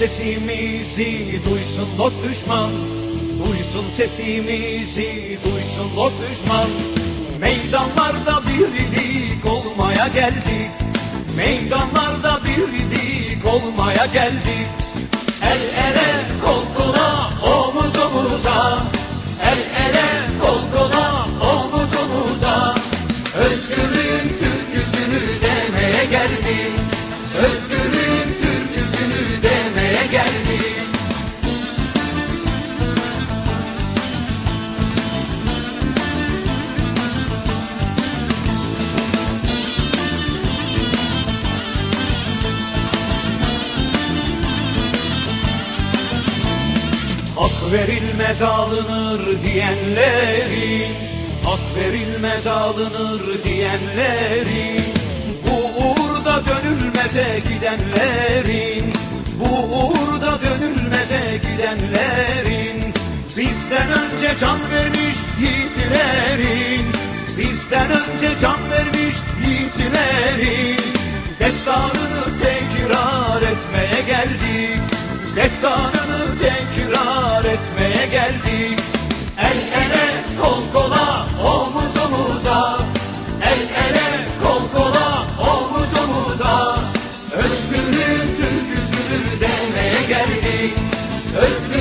sesimizi duysun dost düşman. Duysun sesimizi duysun dost düşman. Meydanlarda birlik olmaya geldik. Meydanlarda birlik olmaya geldik. El ele kol kola omuz omuza. El ele kol kola omuz omuza. Özgürlüğün türküsünü demeye geldim Hak verilmez alınır diyenlerin Hak verilmez alınır diyenlerin Bu uğurda dönülmeze gidenlerin Bu uğurda dönülmeze gidenlerin Bizden önce can vermiş yiğitlerin Bizden önce can vermiş yiğitlerin Destanını tekrar etmeye geldik Destanını Özgür